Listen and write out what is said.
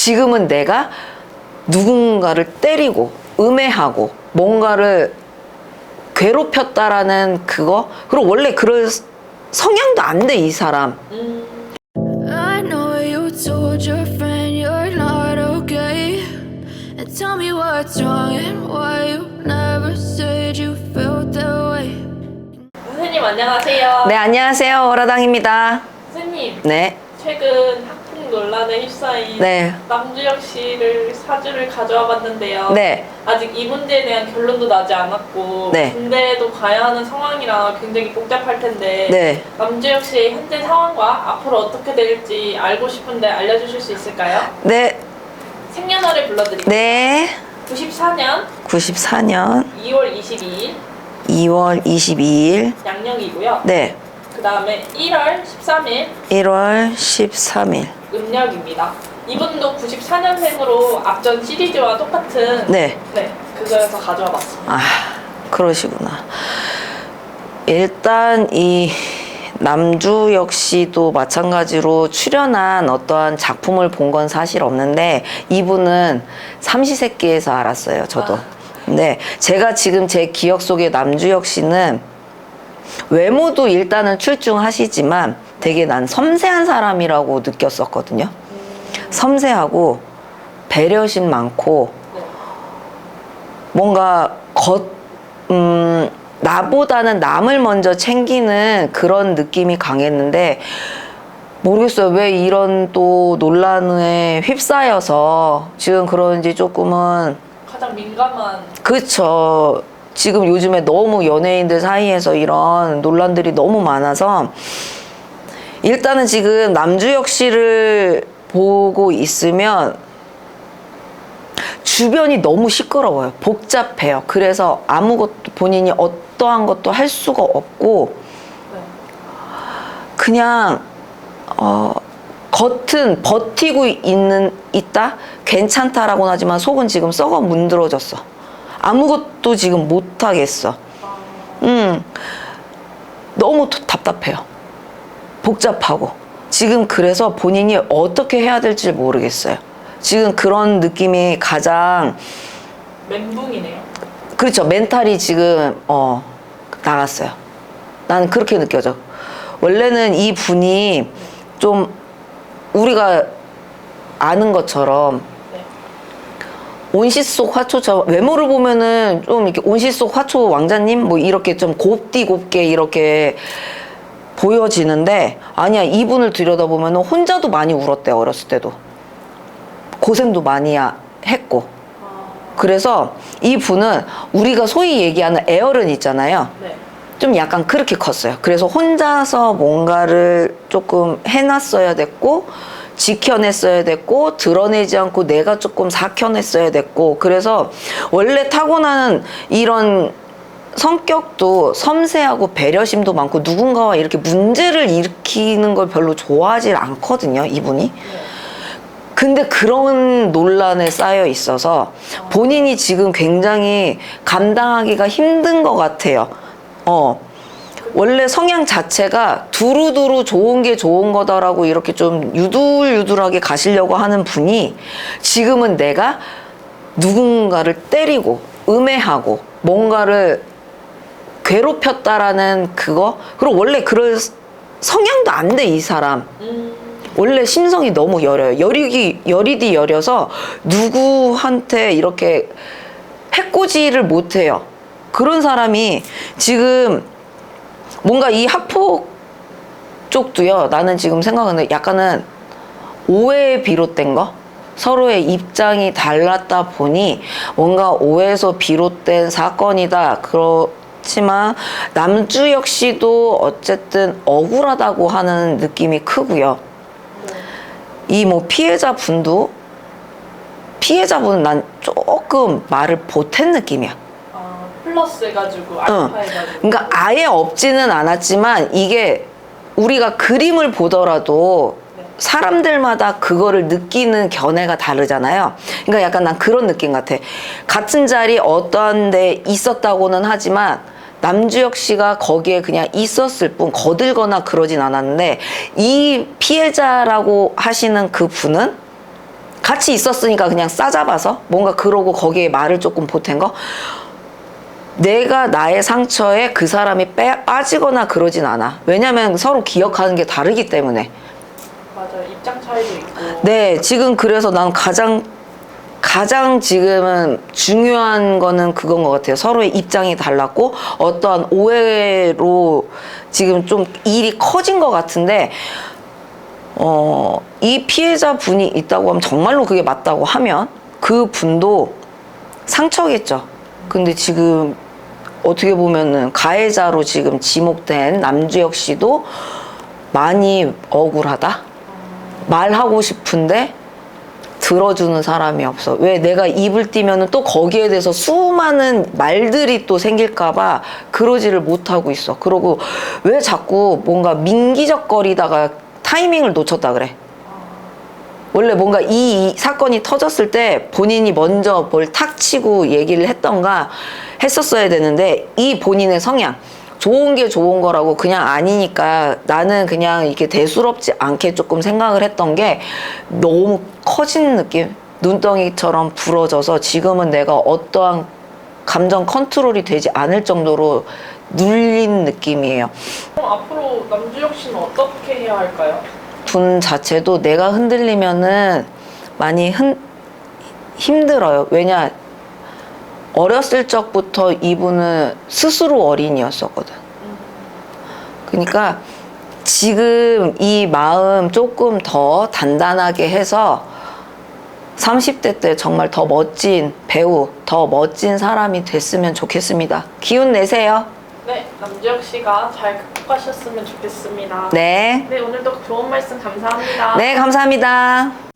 지금은 내가 누군가를 때리고 음해하고 뭔가를 괴롭혔다라는 그거 그리고 원래 그럴 성향도 안 돼 이 사람 I know you told your friend you're not okay. And tell me what's wrong and why you never said you felt that way. 선생님 안녕하세요. 네 안녕하세요 오라당입니다 선생님 네 최근 학폭 논란에 휩싸인 네. 남주혁 씨를 사주를 가져와 봤는데요. 네. 아직 이 문제에 대한 결론도 나지 않았고 네. 군대에도 가야 하는 상황이라 굉장히 복잡할 텐데 네. 남주혁 씨의 현재 상황과 앞으로 어떻게 될지 알고 싶은데 알려주실 수 있을까요? 네, 생년월일 불러드릴게요. 네. 94년 94년 2월 22일 2월 22일 양력이고요. 네 그 다음에 1월 13일 1월 13일 음력입니다. 이분도 94년생으로 앞전 시리즈와 똑같은 네. 네 그거에서 가져와 봤습니다. 아 그러시구나 일단 이 남주혁 씨도 마찬가지로 출연한 어떠한 작품을 본 건 사실 없는데 이분은 삼시세끼에서 알았어요 저도 아. 네 제가 지금 제 기억 속에 남주혁 씨는 외모도 일단은 출중하시지만 되게 난 섬세한 사람이라고 느꼈었거든요 섬세하고 배려심 많고 네. 뭔가 겉, 음, 나보다는 남을 먼저 챙기는 그런 느낌이 강했는데, 모르겠어요. 왜 이런 또 논란에 휩싸여서 지금 그런지 조금은, 가장 민감한 그쵸. 지금 요즘에 너무 연예인들 사이에서 이런 논란들이 너무 많아서, 일단은 지금 남주혁 씨를 보고 있으면 주변이 너무 시끄러워요. 복잡해요. 그래서 아무것도 본인이 어떠한 것도 할 수가 없고 네. 그냥 어 겉은 버티고 있는 있다 괜찮다라고는 하지만 속은 지금 썩어 문드러졌어. 아무것도 지금 못 하겠어. 아, 음 너무 도- 답답해요. 복잡하고 지금 그래서 본인이 어떻게 해야 될지 모르겠어요. 지금 그런 느낌이 가장 멘붕이네요. 그렇죠. 멘탈이 지금 어 나갔어요. 나는 그렇게 느껴져. 원래는 이 분이 좀 우리가 아는 것처럼 네. 온실 속 화초처럼 외모를 보면은 좀 이렇게 온실 속 화초 왕자님 뭐 이렇게 좀 곱디 곱게 이렇게 보여지는데 아니야 이분을 들여다보면은 혼자도 많이 울었대 어렸을 때도 고생도 많이 하- 했고 아, 그래서 이 분은 우리가 소위 얘기하는 애어른 있잖아요. 네. 좀 약간 그렇게 컸어요. 그래서 혼자서 뭔가를 조금 해놨어야 됐고, 지켜냈어야 됐고, 드러내지 않고 내가 조금 삭혀냈어야 됐고, 그래서 원래 타고나는 이런 성격도 섬세하고 배려심도 많고 누군가와 이렇게 문제를 일으키는 걸 별로 좋아하지 않거든요, 이분이. 근데 그런 논란에 쌓여 있어서 본인이 지금 굉장히 감당하기가 힘든 것 같아요. 어. 원래 성향 자체가 두루두루 좋은 게 좋은 거다라고 이렇게 좀 유들유들하게 가시려고 하는 분이 지금은 내가 누군가를 때리고 음해하고 뭔가를 괴롭혔다라는 그거 그리고 원래 그럴 성향도 안 돼 이 사람 음, 원래 심성이 너무 여려요. 여리기, 여리디 여려서 누구한테 이렇게 해코지를 못해요. 그런 사람이 지금 뭔가 이 학폭 쪽도요. 나는 지금 생각하는 약간은 오해에 비롯된 거? 서로의 입장이 달랐다 보니 뭔가 오해에서 비롯된 사건이다. 그렇지만 남주혁 씨도 어쨌든 억울하다고 하는 느낌이 크고요. 이 뭐 피해자 분도 피해자분은 난 조금 말을 보탠 느낌이야. 아, 플러스 해가지고 알파 해가지고 그러니까 아예 없지는 않았지만 이게 우리가 그림을 보더라도 네. 사람들마다 그거를 느끼는 견해가 다르잖아요. 그러니까 약간 난 그런 느낌 같아. 같은 자리 어떠한 데 있었다고는 하지만 남주혁 씨가 거기에 그냥 있었을 뿐 거들거나 그러진 않았는데 이 피해자라고 하시는 그 분은 같이 있었으니까 그냥 싸잡아서 뭔가 그러고 거기에 말을 조금 보탠 거. 내가 나의 상처에 그 사람이 빼, 빠지거나 그러진 않아. 왜냐면 서로 기억하는 게 다르기 때문에. 맞아요. 입장 차이도 있고. 네, 지금 그래서 난 가장 가장 지금은 중요한 거는 그건 것 같아요. 서로의 입장이 달랐고 어떠한 오해로 지금 좀 일이 커진 것 같은데 어, 이 피해자 분이 있다고 하면 정말로 그게 맞다고 하면 그 분도 상처겠죠. 근데 지금 어떻게 보면은 가해자로 지금 지목된 남주혁 씨도 많이 억울하다. 말하고 싶은데 들어주는 사람이 없어. 왜 내가 입을 띄면은 또 거기에 대해서 수많은 말들이 또 생길까봐 그러지를 못하고 있어. 그러고 왜 자꾸 뭔가 민기적거리다가 타이밍을 놓쳤다 그래. 원래 뭔가 이, 이 사건이 터졌을 때 본인이 먼저 뭘 탁 치고 얘기를 했던가 했었어야 되는데 이 본인의 성향 좋은 게 좋은 거라고 그냥 아니니까 나는 그냥 이렇게 대수롭지 않게 조금 생각을 했던 게 너무 커진 느낌 눈덩이처럼 부러져서 지금은 내가 어떠한 감정 컨트롤이 되지 않을 정도로 눌린 느낌이에요. 그럼 앞으로 남주혁 씨는 어떻게 해야 할까요? 분 자체도 내가 흔들리면은 많이 흔, 힘들어요. 왜냐, 어렸을 적부터 이분은 스스로 어린이였었거든. 그러니까 지금 이 마음 조금 더 단단하게 해서 30대 때 정말 더 멋진 배우, 더 멋진 사람이 됐으면 좋겠습니다. 기운 내세요. 네, 남주혁 씨가 잘 극복하셨으면 좋겠습니다. 네. 네, 오늘도 좋은 말씀 감사합니다. 네, 감사합니다.